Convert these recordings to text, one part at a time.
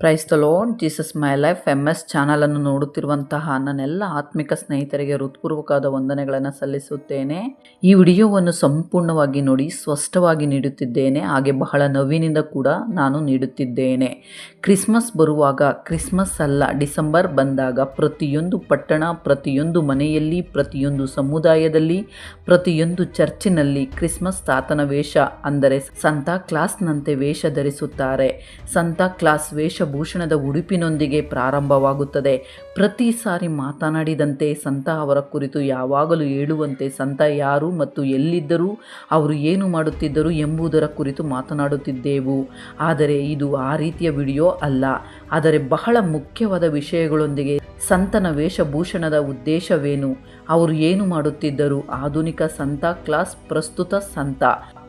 Praise lord Jesus my life M S ಚಾನಲನ್ನು ನೋಡುತ್ತಿರುವಂತಹ ನನ್ನೆಲ್ಲ ಆತ್ಮಿಕ ಸ್ನೇಹಿತರಿಗೆ ಹೃತ್ಪೂರ್ವಕವಾದ ವಂದನೆಗಳನ್ನು ಸಲ್ಲಿಸುತ್ತೇನೆ. ಈ ವಿಡಿಯೋವನ್ನು ಸಂಪೂರ್ಣವಾಗಿ ನೋಡಿ, ಸ್ಪಷ್ಟವಾಗಿ ನೀಡುತ್ತಿದ್ದೇನೆ. ಹಾಗೆ ಬಹಳ ನೋವಿನಿಂದ ಕೂಡ ನಾನು ನೀಡುತ್ತಿದ್ದೇನೆ. ಕ್ರಿಸ್ಮಸ್ ಬರುವಾಗ, ಕ್ರಿಸ್ಮಸ್ ಅಲ್ಲ, ಡಿಸೆಂಬರ್ ಬಂದಾಗ ಪ್ರತಿಯೊಂದು ಪಟ್ಟಣ, ಪ್ರತಿಯೊಂದು ಮನೆಯಲ್ಲಿ, ಪ್ರತಿಯೊಂದು ಸಮುದಾಯದಲ್ಲಿ, ಪ್ರತಿಯೊಂದು ಚರ್ಚಿನಲ್ಲಿ ಕ್ರಿಸ್ಮಸ್ ತಾತನ ವೇಷ ಅಂದರೆ ಸಂತಾ ಕ್ಲಾಸ್ನಂತೆ ವೇಷ ಧರಿಸುತ್ತಾರೆ. ಸಂತಾ ಕ್ಲಾಸ್ ವೇಷಭೂಷಣದ ಉಡುಪಿನೊಂದಿಗೆ ಪ್ರಾರಂಭವಾಗುತ್ತದೆ. ಪ್ರತಿ ಸಾರಿ ಮಾತನಾಡಿದಂತೆ ಸಂತ ಅವರ ಕುರಿತು ಯಾವಾಗಲೂ ಹೇಳುವಂತೆ ಸಂತ ಯಾರು ಮತ್ತು ಎಲ್ಲಿದ್ದರೂ ಅವರು ಏನು ಮಾಡುತ್ತಿದ್ದರು ಎಂಬುದರ ಕುರಿತು ಮಾತನಾಡುತ್ತಿದ್ದೆವು. ಆದರೆ ಇದು ಆ ರೀತಿಯ ವಿಡಿಯೋ ಅಲ್ಲ. ಆದರೆ ಬಹಳ ಮುಖ್ಯವಾದ ವಿಷಯಗಳೊಂದಿಗೆ ಸಂತನ ವೇಷಭೂಷಣದ ಉದ್ದೇಶವೇನು? ಅವರು ಏನು ಮಾಡುತ್ತಿದ್ದರು? ಆಧುನಿಕ ಸಂತ, ಕ್ಲಾಸ್ ಪ್ರಸ್ತುತ ಸಂತ.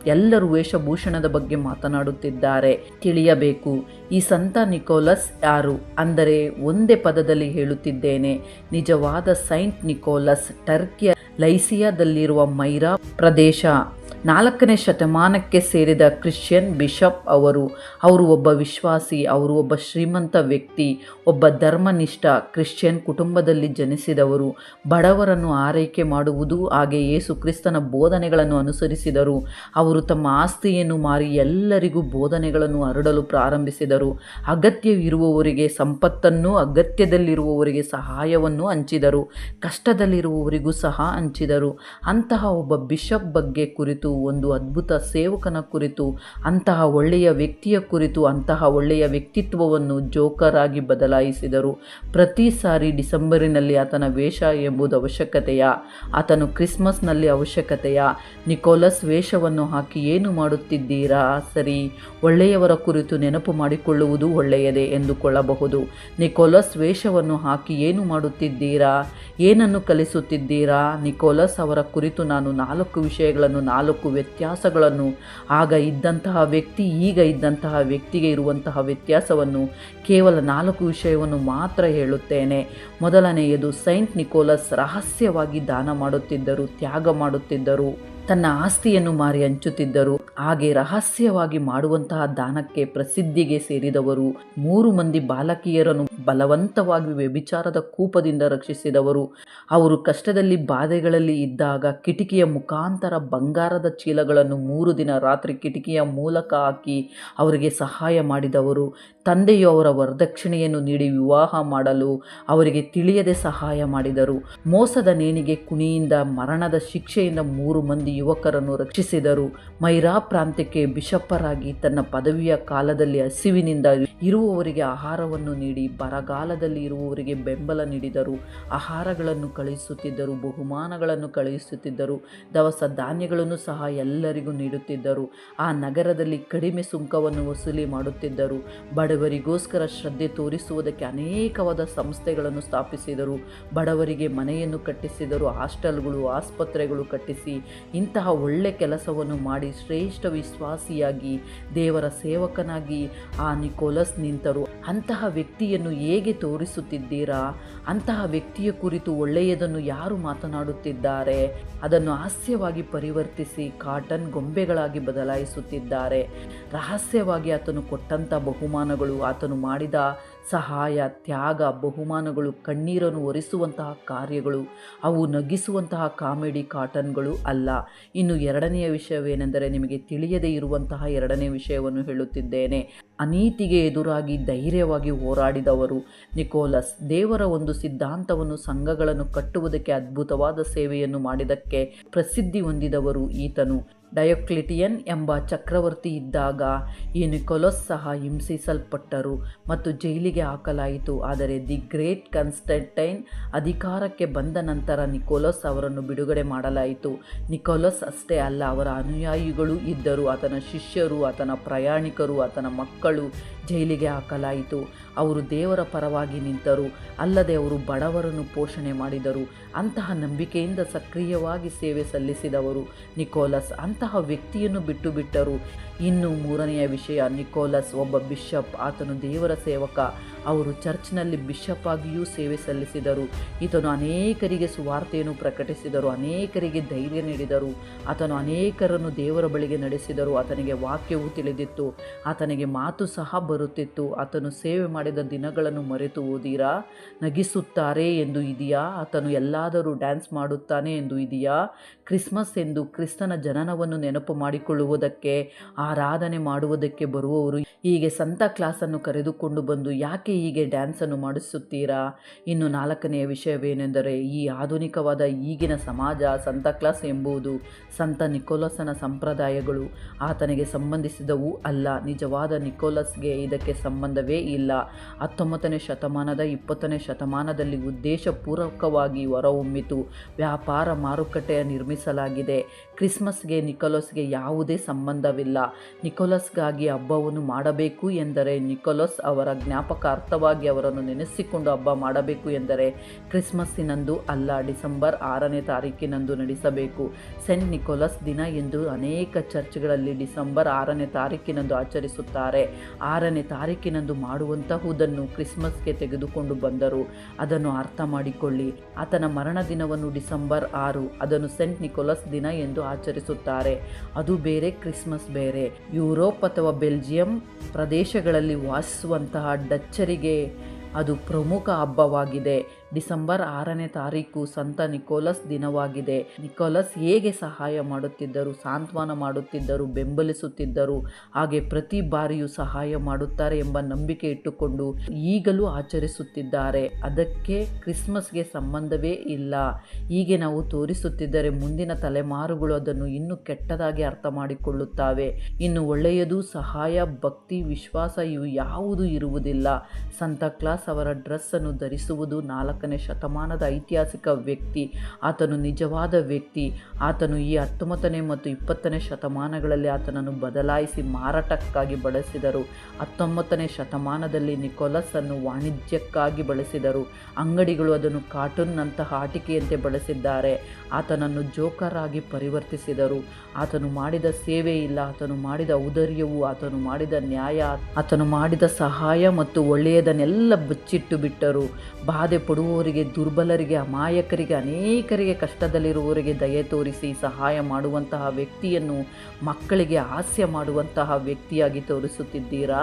ಎಲ್ಲರೂ ವೇಷಭೂಷಣದ ಬಗ್ಗೆ ಮಾತನಾಡುತ್ತಿದ್ದಾರೆ. ತಿಳಿಯಬೇಕು, ಈ ಸಂತ ನಿಕೋಲಸ್ ಯಾರು? ಅಂದರೆ ಒಂದೇ ಪದದಲ್ಲಿ ಹೇಳುತ್ತಿದ್ದೇನೆ, ನಿಜವಾದ ಸೈಂಟ್ ನಿಕೋಲಸ್, ಟರ್ಕಿಯ ಲೈಸಿಯಾದಲ್ಲಿರುವ ಮೈರಾ ಪ್ರದೇಶ. ನಾಲ್ಕನೇ ಶತಮಾನಕ್ಕೆ ಸೇರಿದ ಕ್ರಿಶ್ಚಿಯನ್ ಬಿಷಪ್ ಅವರು ಅವರು ಒಬ್ಬ ವಿಶ್ವಾಸಿ, ಅವರು ಒಬ್ಬ ಶ್ರೀಮಂತ ವ್ಯಕ್ತಿ, ಒಬ್ಬ ಧರ್ಮನಿಷ್ಠ ಕ್ರಿಶ್ಚಿಯನ್ ಕುಟುಂಬದಲ್ಲಿ ಜನಿಸಿದವರು. ಬಡವರನ್ನು ಆರೈಕೆ ಮಾಡುವುದು ಹಾಗೆ ಯೇಸು ಕ್ರಿಸ್ತನ ಬೋಧನೆಗಳನ್ನು ಅನುಸರಿಸಿದರು. ಅವರು ತಮ್ಮ ಆಸ್ತಿಯನ್ನು ಮಾರಿ ಎಲ್ಲರಿಗೂ ಬೋಧನೆಗಳನ್ನು ಹರಡಲು ಪ್ರಾರಂಭಿಸಿದರು. ಅಗತ್ಯವಿರುವವರಿಗೆ ಸಂಪತ್ತನ್ನು, ಅಗತ್ಯದಲ್ಲಿರುವವರಿಗೆ ಸಹಾಯವನ್ನು ಹಂಚಿದರು. ಕಷ್ಟದಲ್ಲಿರುವವರಿಗೂ ಸಹ ಹಂಚಿದರು. ಅಂತಹ ಒಬ್ಬ ಬಿಷಪ್ ಬಗ್ಗೆ ಕುರಿತು ಒಂದು ಅದ್ಭುತ ಸೇವಕನ ಕುರಿತು, ಅಂತಹ ಒಳ್ಳೆಯ ವ್ಯಕ್ತಿಯ ಕುರಿತು, ಅಂತಹ ಒಳ್ಳೆಯ ವ್ಯಕ್ತಿತ್ವವನ್ನು ಜೋಕರ್ ಆಗಿ ಬದಲಾಯಿಸಿದರು. ಪ್ರತಿ ಸಾರಿ ಡಿಸೆಂಬರಿನಲ್ಲಿ ಆತನ ವೇಷ ಎಂಬುದು ಅವಶ್ಯಕತೆಯ? ಆತನು ಕ್ರಿಸ್ಮಸ್ನಲ್ಲಿ ಅವಶ್ಯಕತೆಯ? ನಿಕೋಲಸ್ ವೇಷವನ್ನು ಹಾಕಿ ಏನು ಮಾಡುತ್ತಿದ್ದೀರಾ? ಸರಿ, ಒಳ್ಳೆಯವರ ಕುರಿತು ನೆನಪು ಮಾಡಿಕೊಳ್ಳುವುದು ಒಳ್ಳೆಯದೇ ಎಂದುಕೊಳ್ಳಬಹುದು. ನಿಕೋಲಸ್ ವೇಷವನ್ನು ಹಾಕಿ ಏನು ಮಾಡುತ್ತಿದ್ದೀರಾ? ಏನನ್ನು ಕಲಿಸುತ್ತಿದ್ದೀರಾ? ನಿಕೋಲಸ್ ಅವರ ಕುರಿತು ನಾನು ನಾಲ್ಕು ವಿಷಯಗಳನ್ನು ನಾಲ್ಕು ವ್ಯತ್ಯಾಸಗಳನ್ನು, ಆಗ ಇದ್ದಂತಹ ವ್ಯಕ್ತಿ, ಈಗ ಇದ್ದಂತಹ ವ್ಯಕ್ತಿಗೆ ಇರುವಂತಹ ವ್ಯತ್ಯಾಸವನ್ನು ಕೇವಲ ನಾಲ್ಕು ವಿಷಯವನ್ನು ಮಾತ್ರ ಹೇಳುತ್ತೇನೆ. ಮೊದಲನೆಯದು, ಸೈಂಟ್ ನಿಕೋಲಸ್ ರಹಸ್ಯವಾಗಿ ದಾನ ಮಾಡುತ್ತಿದ್ದರು, ತ್ಯಾಗ ಮಾಡುತ್ತಿದ್ದರು. ತನ್ನ ಆಸ್ತಿಯನ್ನು ಮಾರಿ ಹಂಚುತ್ತಿದ್ದರು. ಹಾಗೆ ರಹಸ್ಯವಾಗಿ ಮಾಡುವಂತಹ ದಾನಕ್ಕೆ ಪ್ರಸಿದ್ಧಿಗೆ ಸೇರಿದವರು. ಮೂರು ಮಂದಿ ಬಾಲಕಿಯರನ್ನು ಬಲವಂತವಾಗಿ ವ್ಯಭಿಚಾರದ ಕೂಪದಿಂದ ರಕ್ಷಿಸಿದವರು. ಅವರು ಕಷ್ಟದಲ್ಲಿ ಬಾಧೆಗಳಲ್ಲಿ ಇದ್ದಾಗ ಕಿಟಕಿಯ ಮುಖಾಂತರ ಬಂಗಾರದ ಚೀಲಗಳನ್ನು ಮೂರು ದಿನ ರಾತ್ರಿ ಕಿಟಕಿಯ ಮೂಲಕ ಹಾಕಿ ಅವರಿಗೆ ಸಹಾಯ ಮಾಡಿದವರು. ತಂದೆಯು ಅವರ ವರದಕ್ಷಿಣೆಯನ್ನು ನೀಡಿ ವಿವಾಹ ಮಾಡಲು ಅವರಿಗೆ ತಿಳಿಯದೆ ಸಹಾಯ ಮಾಡಿದರು. ಮೋಸದ ನೇಣಿಗೆ ಕುಣಿಯಿಂದ ಮರಣದ ಶಿಕ್ಷೆಯಿಂದ ಮೂರು ಮಂದಿ ಯುವಕರನ್ನು ರಕ್ಷಿಸಿದರು. ಮೈರಾ ಪ್ರಾಂತ್ಯಕ್ಕೆ ಬಿಷಪ್ಪರಾಗಿ ತನ್ನ ಪದವಿಯ ಕಾಲದಲ್ಲಿ ಹಸಿವಿನಿಂದ ಇರುವವರಿಗೆ ಆಹಾರವನ್ನು ನೀಡಿ, ಬರಗಾಲದಲ್ಲಿ ಇರುವವರಿಗೆ ಬೆಂಬಲ ನೀಡಿದರು. ಆಹಾರಗಳನ್ನು ಕಳುಹಿಸುತ್ತಿದ್ದರು, ಬಹುಮಾನಗಳನ್ನು ಕಳುಹಿಸುತ್ತಿದ್ದರು, ದವಸ ಧಾನ್ಯಗಳನ್ನು ಸಹ ಎಲ್ಲರಿಗೂ ನೀಡುತ್ತಿದ್ದರು. ಆ ನಗರದಲ್ಲಿ ಕಡಿಮೆ ಸುಂಕವನ್ನು ವಸೂಲಿ ಮಾಡುತ್ತಿದ್ದರು. ಬಡವರಿಗೋಸ್ಕರ ಶ್ರದ್ಧೆ ತೋರಿಸುವುದಕ್ಕೆ ಅನೇಕವಾದ ಸಂಸ್ಥೆಗಳನ್ನು ಸ್ಥಾಪಿಸಿದರು. ಬಡವರಿಗೆ ಮನೆಯನ್ನು ಕಟ್ಟಿಸಿದರು, ಹಾಸ್ಟೆಲ್ಗಳು, ಆಸ್ಪತ್ರೆಗಳು ಕಟ್ಟಿಸಿ ಇಂತಹ ಒಳ್ಳೆ ಕೆಲಸವನ್ನು ಮಾಡಿ ಶ್ರೇಷ್ಠ ವಿಶ್ವಾಸಿಯಾಗಿ, ದೇವರ ಸೇವಕನಾಗಿ ಆ ನಿಕೋಲಸ್ ನಿಂತರು. ಅಂತಹ ವ್ಯಕ್ತಿಯನ್ನು ಹೇಗೆ ತೋರಿಸುತ್ತಿದ್ದೀರಾ? ಅಂತಹ ವ್ಯಕ್ತಿಯ ಕುರಿತು ಒಳ್ಳೆಯದನ್ನು ಯಾರು ಮಾತನಾಡುತ್ತಿದ್ದಾರೆ? ಅದನ್ನು ಹಾಸ್ಯವಾಗಿ ಪರಿವರ್ತಿಸಿ ಕಾಟನ್ ಗೊಂಬೆಗಳಾಗಿ ಬದಲಾಯಿಸುತ್ತಿದ್ದಾರೆ. ರಹಸ್ಯವಾಗಿ ಆತನು ಕೊಟ್ಟಂಥ ಬಹುಮಾನಗಳು ಆತನು ಮಾಡಿದ ಸಹಾಯ, ತ್ಯಾಗ, ಬಹುಮಾನಗಳು, ಕಣ್ಣೀರನ್ನು ಒರೆಸುವಂತಹ ಕಾರ್ಯಗಳು, ಅವು ನಗಿಸುವಂತಹ ಕಾಮಿಡಿ ಕಾಟನ್ಗಳು ಅಲ್ಲ. ಇನ್ನು ಎರಡನೆಯ ವಿಷಯವೇನೆಂದರೆ ನಿಮಗೆ ತಿಳಿಯದೇ ಇರುವಂತಹ ಎರಡನೇ ವಿಷಯವನ್ನು ಹೇಳುತ್ತಿದ್ದೇನೆ. ಅನೀತಿಗೆ ಎದುರಾಗಿ ಧೈರ್ಯವಾಗಿ ಹೋರಾಡಿದವರು ನಿಕೋಲಸ್, ದೇವರ ಒಂದು ಸಿದ್ಧಾಂತವನ್ನು ಸಂಘಗಳನ್ನು ಕಟ್ಟುವುದಕ್ಕೆ ಅದ್ಭುತವಾದ ಸೇವೆಯನ್ನು ಮಾಡಿದಕ್ಕೆ ಪ್ರಸಿದ್ಧಿ ಹೊಂದಿದವರು ಈತನು. ಡಯೋಕ್ಲಿಟಿಯನ್ ಎಂಬ ಚಕ್ರವರ್ತಿ ಇದ್ದಾಗ ಈ ನಿಕೋಲಸ್ ಸಹ ಹಿಂಸಿಸಲ್ಪಟ್ಟರು ಮತ್ತು ಜೈಲಿಗೆ ಹಾಕಲಾಯಿತು. ಆದರೆ ದಿ ಗ್ರೇಟ್ ಕನ್ಸ್ಟಂಟೈನ್ ಅಧಿಕಾರಕ್ಕೆ ಬಂದ ನಂತರ ನಿಕೋಲಸ್ ಅವರನ್ನು ಬಿಡುಗಡೆ ಮಾಡಲಾಯಿತು. ನಿಕೋಲಸ್ ಅಷ್ಟೇ ಅಲ್ಲ, ಅವರ ಅನುಯಾಯಿಗಳು ಇದ್ದರು. ಆತನ ಶಿಷ್ಯರು, ಆತನ ಪ್ರಯಾಣಿಕರು, ಆತನ ಮಕ್ಕಳು ಜೈಲಿಗೆ ಹಾಕಲಾಯಿತು. ಅವರು ದೇವರ ಪರವಾಗಿ ನಿಂತರು, ಅಲ್ಲದೆ ಅವರು ಬಡವರನ್ನು ಪೋಷಣೆ ಮಾಡಿದರು, ಅಂತಹ ನಂಬಿಕೆಯಿಂದ ಸಕ್ರಿಯವಾಗಿ ಸೇವೆ ಸಲ್ಲಿಸಿದವರು. ನಿಕೋಲಸ್ ಅಂತಹ ವ್ಯಕ್ತಿಯನ್ನು ಬಿಟ್ಟು ಬಿಟ್ಟರು ಇನ್ನು ಮೂರನೆಯ ವಿಷಯ, ನಿಕೋಲಸ್ ಒಬ್ಬ ಬಿಷಪ್, ಆತನು ದೇವರ ಸೇವಕ. ಅವರು ಚರ್ಚ್ನಲ್ಲಿ ಬಿಷಪ್ ಆಗಿಯೂ ಸೇವೆ ಸಲ್ಲಿಸಿದರು. ಈತನು ಅನೇಕರಿಗೆ ಸುವಾರ್ತೆಯನ್ನು ಪ್ರಕಟಿಸಿದರು, ಅನೇಕರಿಗೆ ಧೈರ್ಯ ನೀಡಿದರು. ಆತನು ಅನೇಕರನ್ನು ದೇವರ ಬಳಿಗೆ ನಡೆಸಿದರು, ಆತನಿಗೆ ವಾಕ್ಯವು ತಿಳಿದಿತ್ತು, ಆತನಿಗೆ ಮಾತು ಸಹ ಬರುತ್ತಿತ್ತು, ಆತನು ಸೇವೆ ಮಾಡಿದ ದಿನಗಳನ್ನು ಮರೆತು ಓದೀರಾ ನಗಿಸುತ್ತಾರೆ ಎಂದು ಇದೆಯಾ? ಆತನು ಎಲ್ಲಾದರೂ ಡ್ಯಾನ್ಸ್ ಮಾಡುತ್ತಾನೆ ಎಂದು ಇದೆಯಾ? ಕ್ರಿಸ್ಮಸ್ ಎಂದು ಕ್ರಿಸ್ತನ ಜನನವನ್ನು ನೆನಪು ಮಾಡಿಕೊಳ್ಳುವುದಕ್ಕೆ, ಆರಾಧನೆ ಮಾಡುವುದಕ್ಕೆ ಬರುವವರು ಹೀಗೆ ಸಂತ ಕ್ಲಾಸನ್ನು ಕರೆದುಕೊಂಡು ಬಂದು ಯಾಕೆ ಹೀಗೆ ಡ್ಯಾನ್ಸನ್ನು ಮಾಡಿಸುತ್ತೀರಾ? ಇನ್ನು ನಾಲ್ಕನೆಯ ವಿಷಯವೇನೆಂದರೆ, ಈ ಆಧುನಿಕವಾದ ಈಗಿನ ಸಮಾಜ ಸಂತ ಕ್ಲಾಸ್ ಎಂಬುದು ಸಂತ ನಿಕೋಲಸನ ಸಂಪ್ರದಾಯಗಳು. ಆತನಿಗೆ ಸಂಬಂಧಿಸಿದವು ಅಲ್ಲ, ನಿಜವಾದ ನಿಕೋಲಸ್ಗೆ ಇದಕ್ಕೆ ಸಂಬಂಧವೇ ಇಲ್ಲ. ಹತ್ತೊಂಬತ್ತನೇ ಶತಮಾನದ ಇಪ್ಪತ್ತನೇ ಶತಮಾನದಲ್ಲಿ ಉದ್ದೇಶಪೂರ್ವಕವಾಗಿ ಹೊರಹೊಮ್ಮಿತು. ವ್ಯಾಪಾರ ಮಾರುಕಟ್ಟೆಯ ನಿರ್ಮಿಸಲಾಗಿದೆ. ಕ್ರಿಸ್ಮಸ್ಗೆ, ನಿಕೋಲಸ್ಗೆ ಯಾವುದೇ ಸಂಬಂಧವಿಲ್ಲ. ನಿಕೋಲಸ್ಗಾಗಿ ಹಬ್ಬವನ್ನು ಮಾಡಬೇಕು ಎಂದರೆ ನಿಕೋಲಸ್ ಅವರ ಜ್ಞಾಪಕಾರ್ಥವಾಗಿ ಅವರನ್ನು ನೆನೆಸಿಕೊಂಡು ಹಬ್ಬ ಮಾಡಬೇಕು ಎಂದರೆ ಕ್ರಿಸ್ಮಸ್ಸಿನಂದು ಅಲ್ಲ, ಡಿಸೆಂಬರ್ ಆರನೇ ತಾರೀಕಿನಂದು ನಡೆಸಬೇಕು. ಸೆಂಟ್ ನಿಕೋಲಸ್ ದಿನ ಎಂದು ಅನೇಕ ಚರ್ಚ್ಗಳಲ್ಲಿ ಡಿಸೆಂಬರ್ ಆರನೇ ತಾರೀಕಿನಂದು ಆಚರಿಸುತ್ತಾರೆ. ಆರನೇ ತಾರೀಕಿನಂದು ಮಾಡುವಂತಹುದನ್ನು ಕ್ರಿಸ್ಮಸ್ಗೆ ತೆಗೆದುಕೊಂಡು ಬಂದರು. ಅದನ್ನು ಅರ್ಥ ಮಾಡಿಕೊಳ್ಳಿ. ಆತನ ಮರಣ ದಿನವನ್ನು ಡಿಸೆಂಬರ್ ಆರು, ಅದನ್ನು ಸೆಂಟ್ ನಿಕೋಲಸ್ ದಿನ ಎಂದು ಆಚರಿಸುತ್ತಾರೆ. ಅದು ಬೇರೆ ಕ್ರಿಸ್ಮಸ್ ಬೇರೆ. ಯುರೋಪ್ ಅಥವಾ ಬೆಲ್ಜಿಯಂ ಪ್ರದೇಶಗಳಲ್ಲಿ ವಾಸಿಸುವಂತಹ ಡಚ್ಚರಿಗೆ ಅದು ಪ್ರಮುಖ ಹಬ್ಬವಾಗಿದೆ. ಡಿಸೆಂಬರ್ ಆರನೇ ತಾರೀಕು ಸಂತ ನಿಕೋಲಸ್ ದಿನವಾಗಿದೆ. ನಿಕೋಲಸ್ ಹೇಗೆ ಸಹಾಯ ಮಾಡುತ್ತಿದ್ದರು, ಸಾಂತ್ವನ ಮಾಡುತ್ತಿದ್ದರು, ಬೆಂಬಲಿಸುತ್ತಿದ್ದರು, ಹಾಗೆ ಪ್ರತಿ ಬಾರಿಯೂ ಸಹಾಯ ಮಾಡುತ್ತಾರೆ ಎಂಬ ನಂಬಿಕೆ ಇಟ್ಟುಕೊಂಡು ಈಗಲೂ ಆಚರಿಸುತ್ತಿದ್ದಾರೆ. ಅದಕ್ಕೆ ಕ್ರಿಸ್ಮಸ್ಗೆ ಸಂಬಂಧವೇ ಇಲ್ಲ. ಹೀಗೆ ನಾವು ತೋರಿಸುತ್ತಿದ್ದರೆ ಮುಂದಿನ ತಲೆಮಾರುಗಳು ಅದನ್ನು ಇನ್ನೂ ಕೆಟ್ಟದಾಗಿ ಅರ್ಥ ಮಾಡಿಕೊಳ್ಳುತ್ತವೆ. ಇನ್ನು ಒಳ್ಳೆಯದು ಸಹಾಯ, ಭಕ್ತಿ, ವಿಶ್ವಾಸ ಇವು ಯಾವುದೂ ಇರುವುದಿಲ್ಲ. ಸಂತ ಕ್ಲಾಸ್ ಅವರ ಡ್ರೆಸ್ಸನ್ನು ಧರಿಸುವುದು ನಾಲ್ಕನೇ ಶತಮಾನದ ಐತಿಹಾಸಿಕ ವ್ಯಕ್ತಿ, ಆತನು ನಿಜವಾದ ವ್ಯಕ್ತಿ. ಆತನು ಈ ಹತ್ತೊಂಬತ್ತನೇ ಮತ್ತು ಇಪ್ಪತ್ತನೇ ಶತಮಾನಗಳಲ್ಲಿ ಆತನನ್ನು ಬದಲಾಯಿಸಿ ಮಾರಾಟಕ್ಕಾಗಿ ಬಳಸಿದರು. ಹತ್ತೊಂಬತ್ತನೇ ಶತಮಾನದಲ್ಲಿ ನಿಕೋಲಸನ್ನು ವಾಣಿಜ್ಯಕ್ಕಾಗಿ ಬಳಸಿದರು. ಅಂಗಡಿಗಳು ಅದನ್ನು ಕಾರ್ಟೂನ್ನಂತಹ ಆಟಿಕೆಯಂತೆ ಬಳಸಿದ್ದಾರೆ. ಆತನನ್ನು ಜೋಕರ್ ಆಗಿ ಪರಿವರ್ತಿಸಿದರು. ಆತನು ಮಾಡಿದ ಸೇವೆ ಇಲ್ಲ. ಆತನು ಮಾಡಿದ ಔದರ್ಯವು, ಆತನು ಮಾಡಿದ ನ್ಯಾಯ, ಆತನು ಮಾಡಿದ ಸಹಾಯ ಮತ್ತು ಒಳ್ಳೆಯದನ್ನೆಲ್ಲ ಬಚ್ಚಿಟ್ಟು ಬಿಟ್ಟರು. ಬಾಧೆ ಪಡುವವರಿಗೆ ದುರ್ಬಲರಿಗೆ, ಅಮಾಯಕರಿಗೆ, ಅನೇಕರಿಗೆ ಕಷ್ಟದಲ್ಲಿರುವವರಿಗೆ ದಯೆ ತೋರಿಸಿ ಸಹಾಯ ಮಾಡುವಂತಹ ವ್ಯಕ್ತಿಯನ್ನು ಮಕ್ಕಳಿಗೆ ಹಾಸ್ಯ ಮಾಡುವಂತಹ ವ್ಯಕ್ತಿಯಾಗಿ ತೋರಿಸುತ್ತಿದ್ದೀರಾ?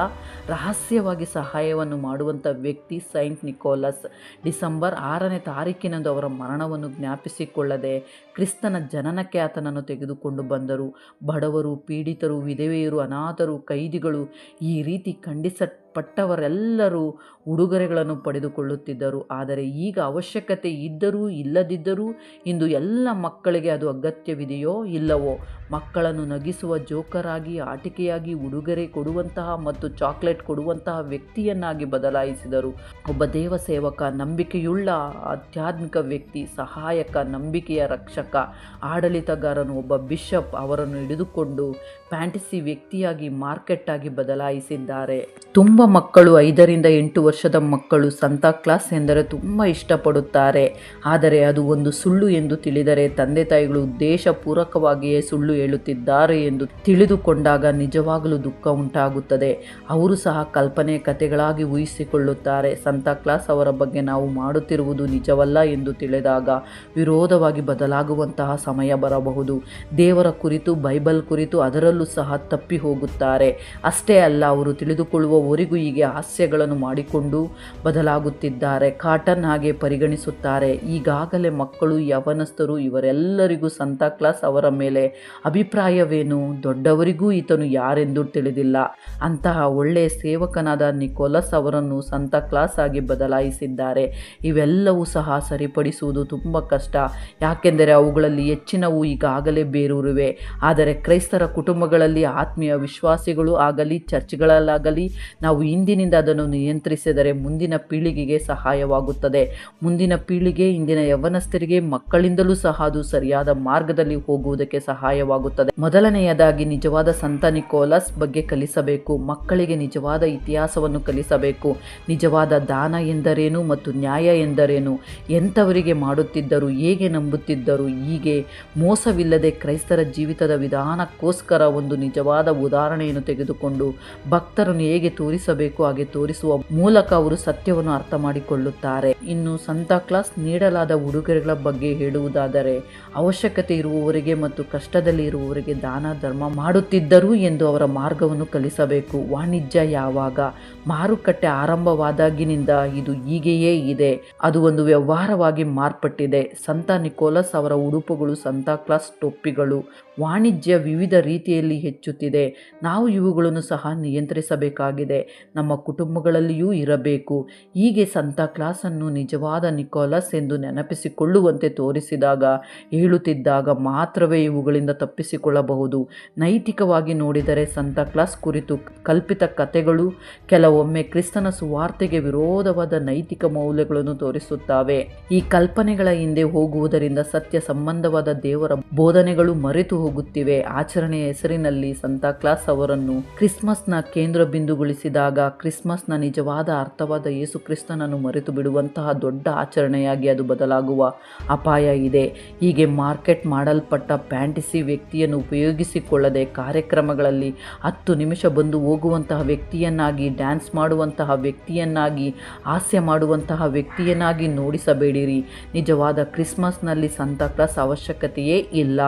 ರಹಸ್ಯವಾಗಿ ಸಹಾಯವನ್ನು ಮಾಡುವಂಥ ವ್ಯಕ್ತಿ ಸೈಂಟ್ ನಿಕೋಲಸ್ ಡಿಸೆಂಬರ್ ಆರನೇ ತಾರೀಕಿನಂದು ಅವರ ಮರಣವನ್ನು ಜ್ಞಾಪಿಸಿಕೊಳ್ಳದೆ ಕ್ರಿಸ್ತನ ಜನನಕ್ಕೆ ಆತನನ್ನು ತೆಗೆದುಕೊಂಡು ಬಂದರು. ಬಡವರು, ಪೀಡಿತರು, ವಿಧವೆಯರು, ಅನಾಥರು, ಕೈದಿಗಳು ಈ ರೀತಿ ಖಂಡಿಸಲ್ಪಟ್ಟವರೆಲ್ಲರೂ ಉಡುಗೊರೆಗಳನ್ನು ಪಡೆದುಕೊಳ್ಳುತ್ತಿದ್ದರು. ಆದರೆ ಈಗ ಅವಶ್ಯಕತೆ ಇದ್ದರೂ ಇಲ್ಲದಿದ್ದರೂ ಇಂದು ಎಲ್ಲ ಮಕ್ಕಳಿಗೆ ಅದು ಅಗತ್ಯವಿದೆಯೋ ಇಲ್ಲವೋ ಮಕ್ಕಳನ್ನು ನಗಿಸುವ ಜೋಕರಾಗಿ, ಆಟಿಕೆಯಾಗಿ ಉಡುಗೊರೆ ಕೊಡುವಂತಹ ಮತ್ತು ಚಾಕ್ಲೇಟ್ ಕೊಡುವಂತಹ ವ್ಯಕ್ತಿಯನ್ನಾಗಿ ಬದಲಾಯಿಸಿದರು. ಒಬ್ಬ ದೇವ ಸೇವಕ ನಂಬಿಕೆಯುಳ್ಳ, ಆಧ್ಯಾತ್ಮಿಕ ವ್ಯಕ್ತಿ, ಸಹಾಯಕ, ನಂಬಿಕೆಯ ರಕ್ಷಕ, ಆಡಳಿತಗಾರನು, ಒಬ್ಬ ಬಿಷಪ್ ಅವರನ್ನು ಹಿಡಿದುಕೊಂಡು ಫ್ಯಾಂಟಸಿ ವ್ಯಕ್ತಿಯಾಗಿ ಮಾರ್ಕೆಟ್ ಆಗಿ ಬದಲಾಯಿಸಿದ್ದಾರೆ. ತುಂಬ ಮಕ್ಕಳು ಐದರಿಂದ ಎಂಟು ವರ್ಷದ ಮಕ್ಕಳು ಸಂತಾ ಕ್ಲಾಸ್ ಎಂದರೆ ತುಂಬ ಇಷ್ಟಪಡುತ್ತಾರೆ. ಆದರೆ ಅದು ಒಂದು ಸುಳ್ಳು ಎಂದು ತಿಳಿದರೆ ತಂದೆ ತಾಯಿಗಳು ಉದ್ದೇಶಪೂರ್ವಕವಾಗಿಯೇ ಸುಳ್ಳು ಹೇಳುತ್ತಿದ್ದಾರೆ ಎಂದು ತಿಳಿದುಕೊಂಡಾಗ ನಿಜವಾಗಲೂ ದುಃಖ ಉಂಟಾಗುತ್ತದೆ. ಅವರು ಸಹ ಕಲ್ಪನೆ ಕಥೆಗಳಾಗಿ ಊಹಿಸಿಕೊಳ್ಳುತ್ತಾರೆ. ಸಂತಾ ಕ್ಲಾಸ್ ಅವರ ಬಗ್ಗೆ ನಾವು ಮಾಡುತ್ತಿರುವುದು ನಿಜವಲ್ಲ ಎಂದು ತಿಳಿದಾಗ ವಿರೋಧವಾಗಿ ಬದಲಾಗುವಂತಹ ಸಮಯ ಬರಬಹುದು. ದೇವರ ಕುರಿತು, ಬೈಬಲ್ ಕುರಿತು ಅದರಲ್ಲೂ ಸಹ ತಪ್ಪಿ ಹೋಗುತ್ತಾರೆ. ಅಷ್ಟೇ ಅಲ್ಲ, ಅವರು ತಿಳಿದುಕೊಳ್ಳುವವರೆಗೂ ಹೀಗೆ ಹಾಸ್ಯಗಳನ್ನು ಮಾಡಿಕೊಂಡು ಬದಲಾಗುತ್ತಿದ್ದಾರೆ. ಕಾಟನ್ ಹಾಗೆ ಪರಿಗಣಿಸುತ್ತಾರೆ. ಈಗಾಗಲೇ ಮಕ್ಕಳು, ಯವನಸ್ಥರು ಇವರೆಲ್ಲರಿಗೂ ಸಂತಾ ಕ್ಲಾಸ್ ಅವರ ಮೇಲೆ ಅಭಿಪ್ರಾಯವೇನು? ದೊಡ್ಡವರಿಗೂ ಈತನು ಯಾರೆಂದು ತಿಳಿದಿಲ್ಲ. ಅಂತಹ ಒಳ್ಳೆಯ ಸೇವಕನಾದ ನಿಕೋಲಸ್ ಅವರನ್ನು ಸಂತ ಕ್ಲಾಸ್ ಆಗಿ ಬದಲಾಯಿಸಿದ್ದಾರೆ. ಇವೆಲ್ಲವೂ ಸಹ ಸರಿಪಡಿಸುವುದು ತುಂಬ ಕಷ್ಟ. ಯಾಕೆಂದರೆ ಅವುಗಳಲ್ಲಿ ಹೆಚ್ಚಿನವು ಈಗಾಗಲೇ ಬೇರೂರಿವೆ. ಆದರೆ ಕ್ರೈಸ್ತರ ಕುಟುಂಬಗಳಲ್ಲಿ ಆತ್ಮೀಯ ವಿಶ್ವಾಸಿಗಳು ಆಗಲಿ, ಚರ್ಚ್ಗಳಲ್ಲಾಗಲಿ, ನಾವು ಇಂದಿನಿಂದ ಅದನ್ನು ನಿಯಂತ್ರಿಸಿದರೆ ಮುಂದಿನ ಪೀಳಿಗೆಗೆ ಸಹಾಯವಾಗುತ್ತದೆ. ಮುಂದಿನ ಪೀಳಿಗೆ, ಇಂದಿನ ಯವನಸ್ಥರಿಗೆ, ಮಕ್ಕಳಿಂದಲೂ ಸಹ ಅದು ಸರಿಯಾದ ಮಾರ್ಗದಲ್ಲಿ ಹೋಗುವುದಕ್ಕೆ ಸಹಾಯವಾಗುತ್ತದೆ. ಮೊದಲನೆಯದಾಗಿ ನಿಜವಾದ ಸಂತ ನಿಕೋಲಸ್ ಬಗ್ಗೆ ಕಲಿಸಬೇಕು. ಮಕ್ಕಳಿಗೆ ನಿಜವಾದ ಇತಿಹಾಸವನ್ನು ಕಲಿಸಬೇಕು. ನಿಜವಾದ ದಾನ ಎಂದರೇನು ಮತ್ತು ನ್ಯಾಯ ಎಂದರೇನು? ಎಂಥವರಿಗೆ ಮಾಡುತ್ತಿದ್ದರು, ಹೇಗೆ ನಂಬುತ್ತಿದ್ದರು? ಹೀಗೆ ಮೋಸವಿಲ್ಲದೆ ಕ್ರೈಸ್ತರ ಜೀವಿತದ ವಿಧಾನಕ್ಕೋಸ್ಕರ ಒಂದು ನಿಜವಾದ ಉದಾಹರಣೆಯನ್ನು ತೆಗೆದುಕೊಂಡು ಭಕ್ತರನ್ನು ಹೇಗೆ ತೋರಿಸಬೇಕು, ಹಾಗೆ ತೋರಿಸುವ ಮೂಲಕ ಅವರು ಸತ್ಯವನ್ನು ಅರ್ಥ ಮಾಡಿಕೊಳ್ಳುತ್ತಾರೆ. ಇನ್ನು ಸಂತಾ ಕ್ಲಾಸ್ ನೀಡಲಾದ ಉಡುಗೊರೆಗಳ ಬಗ್ಗೆ ಹೇಳುವುದಾದರೆ ಅವಶ್ಯಕತೆ ಇರುವವರಿಗೆ ಮತ್ತು ಕಷ್ಟದಲ್ಲಿ ಇರುವವರಿಗೆ ದಾನ, ಧರ್ಮ ಮಾಡುತ್ತಿದ್ದರು ಎಂದು ಅವರ ಮಾರ್ಗವನ್ನು ಕಲಿಸಬೇಕು. ವಾಣಿಜ್ಯ ಯಾವಾಗ? ಮಾರುಕಟ್ಟೆ ಆರಂಭವಾದಾಗಿನಿಂದ ಇದು ಹೀಗೆಯೇ ಇದೆ. ಅದು ಒಂದು ವ್ಯವಹಾರವಾಗಿ ಮಾರ್ಪಟ್ಟಿದೆ. ಸಂತ ನಿಕೋಲಸ್ ಅವರ ಉಡುಪುಗಳು ಸಂತಾ ಕ್ಲಾಸ್ ಟೊಪ್ಪಿಗಳು ವಾಣಿಜ್ಯ ವಿವಿಧ ರೀತಿಯಲ್ಲಿ ಹೆಚ್ಚುತ್ತಿದೆ. ನಾವು ಇವುಗಳನ್ನು ಸಹ ನಿಯಂತ್ರಿಸಬೇಕಾಗಿದೆ. ನಮ್ಮ ಕುಟುಂಬಗಳಲ್ಲಿಯೂ ಇರಬೇಕು. ಹೀಗೆ ಸಂತ ಕ್ಲಾಸನ್ನು ನಿಜವಾದ ನಿಕೋಲಸ್ ಎಂದು ನೆನಪಿಸಿಕೊಳ್ಳುವಂತೆ ತೋರಿಸಿದಾಗ, ಹೇಳುತ್ತಿದ್ದಾಗ ಮಾತ್ರವೇ ಇವುಗಳಿಂದ ತಪ್ಪಿಸಿಕೊಳ್ಳಬಹುದು. ನೈತಿಕವಾಗಿ ನೋಡಿದರೆ ಸಂತಾ ಕ್ಲಾಸ್ ಕುರಿತು ಕಲ್ಪಿತ ಕಥೆಗಳು, ಕೆಲವೊಮ್ಮೆ ಕ್ರಿಸ್ತನ ಸುವಾರ್ತೆಗೆ ವಿರೋಧವಾದ ನೈತಿಕ ಮೌಲ್ಯಗಳನ್ನು ತೋರಿಸುತ್ತವೆ. ಈ ಕಲ್ಪನೆಗಳ ಹಿಂದೆ ಹೋಗುವುದರಿಂದ ಸತ್ಯ ಸಂಬಂಧವಾದ ದೇವರ ಬೋಧನೆಗಳು ಮರೆತು ಹೋಗುತ್ತಿವೆ. ಆಚರಣೆಯ ಹೆಸರಿನಲ್ಲಿ ಸಂತಾ ಕ್ಲಾಸ್ ಅವರನ್ನು ಕ್ರಿಸ್ಮಸ್ನ ಕೇಂದ್ರ ಬಿಂದುಗೊಳಿಸಿದಾಗ ಕ್ರಿಸ್ಮಸ್ನ ನಿಜವಾದ ಅರ್ಥವಾದ ಯೇಸು ಕ್ರಿಸ್ತನನ್ನು ಮರೆತು ಬಿಡುವಂತಹ ದೊಡ್ಡ ಆಚರಣೆಯಾಗಿ ಅದು ಬದಲಾಗುವ ಅಪಾಯ ಇದೆ. ಹೀಗೆ ಮಾರ್ಕೆಟ್ ಮಾಡಲ್ಪಟ್ಟ ಪ್ಯಾಂಟಿಸಿ ವ್ಯಕ್ತಿಯನ್ನು ಉಪಯೋಗಿಸಿಕೊಳ್ಳದೆ ಕಾರ್ಯಕ್ರಮಗಳಲ್ಲಿ ಹತ್ತು ನಿಮಿಷ ಬಂದು ಹೋಗುವಂತಹ ವ್ಯಕ್ತಿಯನ್ನಾಗಿ, ಡ್ಯಾನ್ಸ್ ಮಾಡುವಂತಹ ವ್ಯಕ್ತಿಯನ್ನಾಗಿ, ಹಾಸ್ಯ ಮಾಡುವಂತಹ ವ್ಯಕ್ತಿಯನ್ನಾಗಿ ನೋಡಿಸಬೇಡಿರಿ. ನಿಜವಾದ ಕ್ರಿಸ್ಮಸ್ನಲ್ಲಿ ಸಂತಾ ಕ್ಲಾಸ್ ಅವಶ್ಯಕತೆಯೇ ಇಲ್ಲ.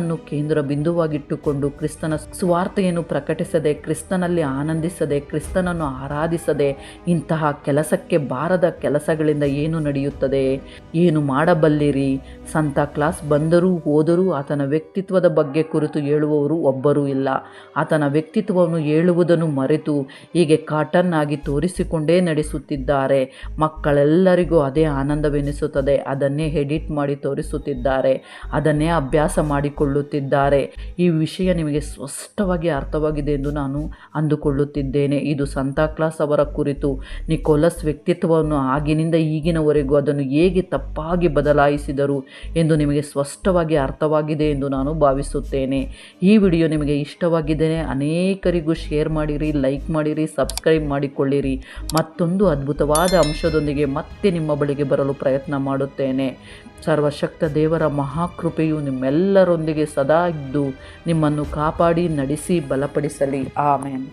ಕ್ರಿಸ್ತನನ್ನು ಕೇಂದ್ರ ಬಿಂದುವಾಗಿಟ್ಟುಕೊಂಡು ಕ್ರಿಸ್ತನ ಸ್ವಾರ್ಥೆಯನ್ನು ಪ್ರಕಟಿಸದೆ, ಕ್ರಿಸ್ತನಲ್ಲಿ ಆನಂದಿಸದೆ, ಕ್ರಿಸ್ತನನ್ನು ಆರಾಧಿಸದೆ ಇಂತಹ ಕೆಲಸಕ್ಕೆ ಬಾರದ ಕೆಲಸಗಳಿಂದ ಏನು ನಡೆಯುತ್ತದೆ? ಏನು ಮಾಡಬಲ್ಲಿರಿ? ಸಂತ ಕ್ಲಾಸ್ ಬಂದರೂ ಹೋದರೂ ಆತನ ವ್ಯಕ್ತಿತ್ವದ ಬಗ್ಗೆ ಕುರಿತು ಹೇಳುವವರು ಒಬ್ಬರೂ ಇಲ್ಲ. ಆತನ ವ್ಯಕ್ತಿತ್ವವನ್ನು ಹೇಳುವುದನ್ನು ಮರೆತು ಹೀಗೆ ಕಾಟನ್ ಆಗಿ ತೋರಿಸಿಕೊಂಡೇ ನಡೆಸುತ್ತಿದ್ದಾರೆ. ಮಕ್ಕಳೆಲ್ಲರಿಗೂ ಅದೇ ಆನಂದವೆನಿಸುತ್ತದೆ. ಅದನ್ನೇ ಎಡಿಟ್ ಮಾಡಿ ತೋರಿಸುತ್ತಿದ್ದಾರೆ. ಅದನ್ನೇ ಅಭ್ಯಾಸ ಮಾಡಿಕೊಳ್ಳುತ್ತಿದ್ದಾರೆ ಈ ವಿಷಯ ನಿಮಗೆ ಸ್ಪಷ್ಟವಾಗಿ ಅರ್ಥವಾಗಿದೆ ಎಂದು ನಾನು ಅಂದುಕೊಳ್ಳುತ್ತಿದ್ದೇನೆ. ಇದು ಸಂತಾಕ್ಲಾಸ್ ಅವರ ಕುರಿತು. ನಿಕೋಲಸ್ ವ್ಯಕ್ತಿತ್ವವನ್ನು ಆಗಿನಿಂದ ಈಗಿನವರೆಗೂ ಅದನ್ನು ಹೇಗೆ ತಪ್ಪಾಗಿ ಬದಲಾಯಿಸಿದರು ಎಂದು ನಿಮಗೆ ಸ್ಪಷ್ಟವಾಗಿ ಅರ್ಥವಾಗಿದೆ ಎಂದು ನಾನು ಭಾವಿಸುತ್ತೇನೆ. ಈ ವಿಡಿಯೋ ನಿಮಗೆ ಇಷ್ಟವಾಗಿದ್ದೇನೆ ಅನೇಕರಿಗೂ ಶೇರ್ ಮಾಡಿರಿ, ಲೈಕ್ ಮಾಡಿರಿ, ಸಬ್ಸ್ಕ್ರೈಬ್ ಮಾಡಿಕೊಳ್ಳಿರಿ. ಮತ್ತೊಂದು ಅದ್ಭುತವಾದ ಅಂಶದೊಂದಿಗೆ ಮತ್ತೆ ನಿಮ್ಮ ಬಳಿಗೆ ಬರಲು ಪ್ರಯತ್ನ ಮಾಡುತ್ತೇನೆ. ಸರ್ವಶಕ್ತ ದೇವರ ಮಹಾಕೃಪೆಯು ನಿಮ್ಮೆಲ್ಲರೊಂದಿಗೆ ಸದಾ ಇದ್ದು ನಿಮ್ಮನ್ನು ಕಾಪಾಡಿ ನಡೆಸಿ ಬಲಪಡಿಸಲಿ. ಆಮೇನ್.